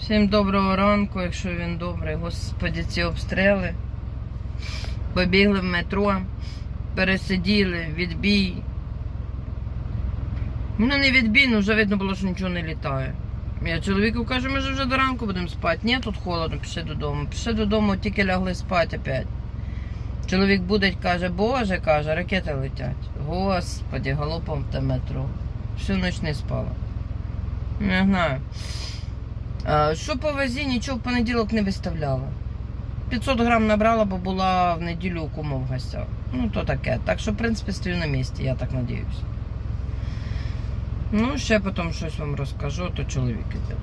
Всім доброго ранку, якщо він добрий. Господі, ці обстріли. Побігли в метро, пересиділи, відбій. Ну не відбій, ну вже видно було, що нічого не літає. Я чоловіку кажу, ми ж вже до ранку будемо спати. Ні, тут холодно, пішли додому. Пішли додому, тільки лягли спати опять. Чоловік буде, каже, боже, каже, ракети летять. Господі, галопом те метро. Всю ніч не спала. Не знаю. А, Що по вазі, нічого в понеділок не виставляла. 500 грам набрала, бо була в неділю у кума в гостях. Ну, то таке. Так що, в принципі, стою на місці, я так надіюсь. Ну, ще потім щось вам розкажу, то чоловік іде.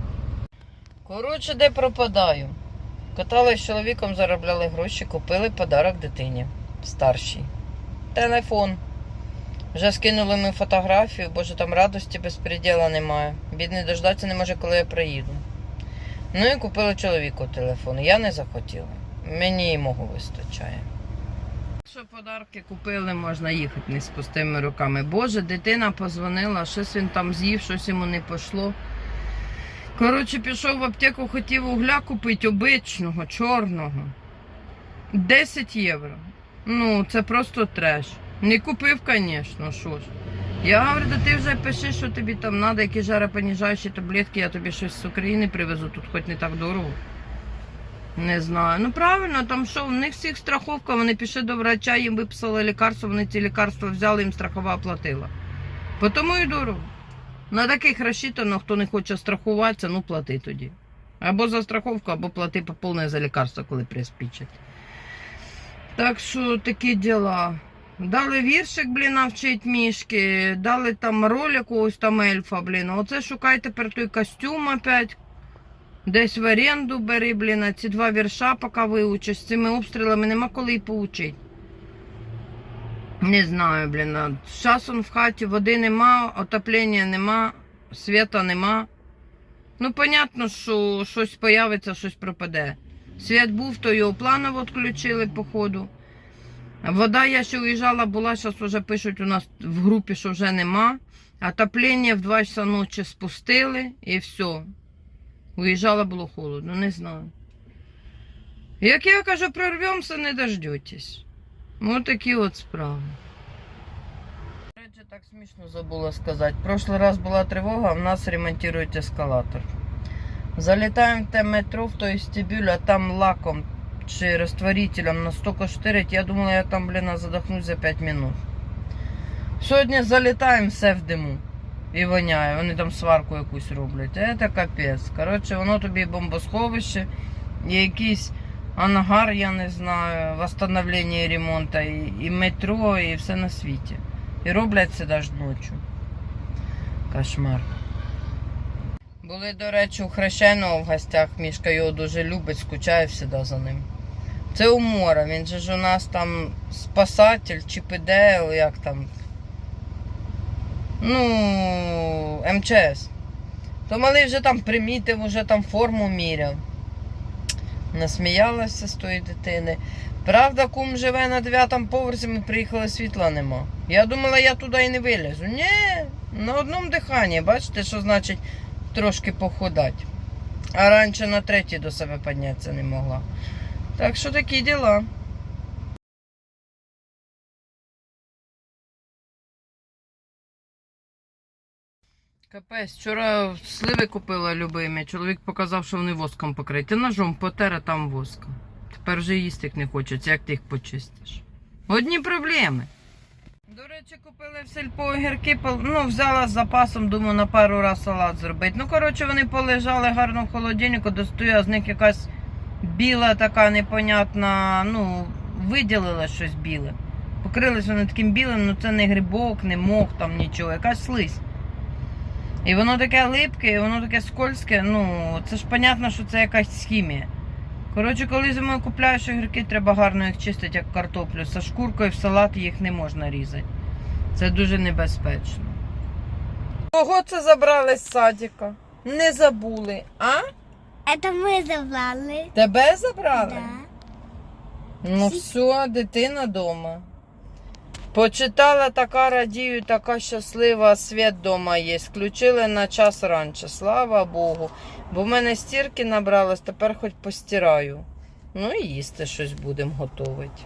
Коротше, де пропадаю. Катались з чоловіком, заробляли гроші, купили подарок дитині старшій. Телефон. Вже скинули ми фотографію, боже там радості безпреділа немає. Бідний дождатися не може, коли я приїду. Ну і купили чоловіку телефон. Я не захотіла. Мені і мого вистачає. Що подарки купили, можна їхати не з пустими руками. Боже, дитина позвонила, щось він там з'їв, щось йому не пішло. Коротше, пішов в аптеку, хотів угля купити обичного, чорного. 10 євро. Ну, це просто треш. Не купив, звісно, що ж. Я говорю, да ти вже пиши, що тобі там треба, які жаропоніжаючі таблетки, я тобі щось з України привезу, тут хоч не так дорого. Не знаю. Ну правильно, там що, в них всіх страховка, вони пішли до врача, їм виписали лікарство, вони ці лікарства взяли, їм страхова оплатила. По Тому і дорого. На таких розчитано, хто не хоче страхуватися, ну плати тоді. Або за страховку, або плати по повне за лікарство, коли приспічать. Так що такі діла. Дали віршик, блін, навчить мішки, дали там роль якогось там ельфа, блін. Оце шукай тепер той костюм опять. Десь в оренду бери, блін, а ці два вірша, поки виучиш. З цими обстрілами нема коли і поучити. Не знаю, блін. а З часом в хаті води нема, отоплення нема, світа нема. Ну, понятно, що щось появиться, щось пропаде. Світ був, то його планово відключили, походу. Вода, я ще уїжджала, була, зараз вже пишуть у нас в групі, що вже нема. Отоплення в 2 часа ночі спустили і все. Уїжджала, було холодно, не знаю. Як я кажу, прорвемося, не дождетесь. Ось такі от справи. Речі, так смішно забула сказати. Прошлий раз була тривога, а в нас ремонтують ескалатор. Залітаємо в те метро, в той стебюль, а там лаком чи растворителем настолько штирить, я думала, я там, блін, задохнусь за 5 минут. Сьогодні залітаємо все в диму. І воняє, вони там сварку якусь роблять. Це капець. Коротше, воно тобі бомбосховище, якийсь ангар, я не знаю, восстановлення ремонту, і, і метро, і все на світі. І роблять це навіть ночі. Кошмар. Були, до речі, у хрещеного в гостях. Мішка його дуже любить, скучає завжди за ним. Це у мора. Він же ж у нас там спасатель чи ПДЛ, як там. Ну, МЧС. То малий вже там примітив, вже там форму міряв. Насміялася з тої дитини. Правда, кум живе на дев'ятому поверсі, ми приїхали, світла нема. Я думала, я туди і не вилізу. Ні, на одному диханні, бачите, що значить трошки походати. А раніше на третій до себе піднятися не могла. Так що такі діла. Капець, вчора сливи купила любимі. Чоловік показав, що вони воском покриті. Ножом потера там воском. Тепер вже їсти їх не хочеться, як ти їх почистиш. Одні проблеми. До речі, купили в сільпо огірки, ну, взяла з запасом, думаю, на пару раз салат зробити. Ну, коротше, вони полежали гарно в холодильнику, достаю, а з них якась біла така непонятна, ну, виділила щось біле. Покрились вони таким білим, ну це не грибок, не мох, там нічого, якась слизь. І воно таке липке, і воно таке скользке, ну, це ж понятно, що це якась хімія. Коротше, коли зимою купляєш огірки, треба гарно їх чистити, як картоплю. Со шкуркою в салат їх не можна різати. Це дуже небезпечно. Кого це забрали з садика? Не забули, а? Это ми забрали. Тебе забрали? Да. Ну все, дитина вдома. Почитала така радію, така щаслива, світ дома є. Включили на час раніше, слава Богу. Бо в мене стірки набралось, тепер хоч постираю. Ну і їсти щось будемо готувати.